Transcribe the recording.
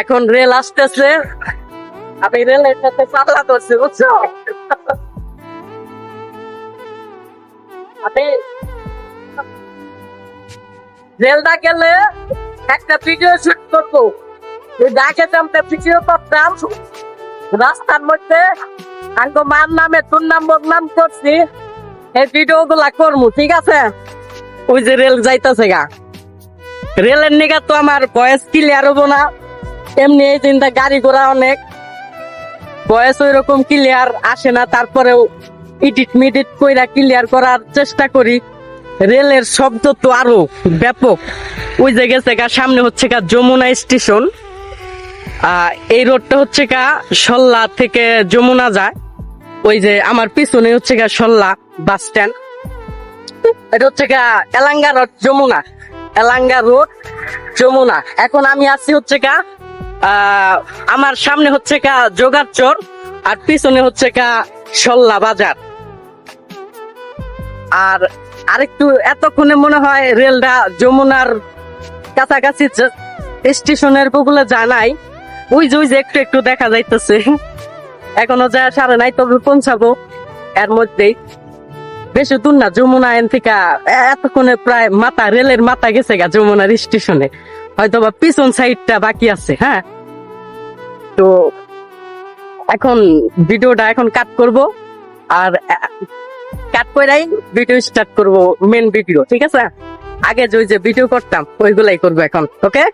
এখন রেল আসতেছে। আমি রেলের সাথে পাল্লা করছি বুঝছ? আমি রেল না গেলে একটা ভিডিও শুট করব। ডাকে নামতে ভিডিও করতাম। রাস্তার মধ্যে আঙ্গ মার নামে, তোর নাম বদনাম করছি। এই ভিডিও গুলা করব, ঠিক আছে? ওই যে রেল যাইতেছে গা। রেলের নিগা তো আমার বয়স ক্লিয়ার হব না। এমনি এই চিন্তা গাড়ি ঘোড়া অনেক। বয়স ওই রকম ক্লিয়ার আসে না, তারপরেও ইডিট মিডিট কইরা ক্লিয়ার করার চেষ্টা করি। রেলের শব্দ তো আরও ব্যাপক। ওই যে গেছে গা, সামনে হচ্ছে গা যমুনা স্টেশন। এই রোডটা হচ্ছে গা সল্লা থেকে যমুনা যায়। ওই যে আমার পিছনে হচ্ছে গা সল্লা বাস স্ট্যান্ড। এটা হচ্ছে গা এলাঙ্গা রোড, যমুনা। এলাঙ্গা রোড, যমুনা। এখন আমি আছি হচ্ছে কা আমার সামনে হচ্ছে গা যোগাচর আর পিছনে হচ্ছে কা সল্লা বাজার। আর আরেকটু এতক্ষণে মনে হয় রেলটা যমুনার কাছাকাছি স্টেশনের বগুলো জানাই ওই যে ওই যে একটু একটু দেখা যাইতেছে। এখনও যা সারে নাই, তবে পৌঁছাবো এর মধ্যেই। বেশি দূর না, যমুনা এন থেকে এতক্ষণে প্রায় মাথা, রেলের মাথা গেছে গা যমুনার স্টেশনে। হয়তো বা পিছন সাইডটা বাকি আছে হ্যাঁ? তো এখন ভিডিওটা এখন কাট করব। আর কাট করাই ভিডিও স্টার্ট করব মেন ভিডিও, ঠিক আছে? আগে যে ভিডিও করতাম, ওইগুলাই করব এখন ওকে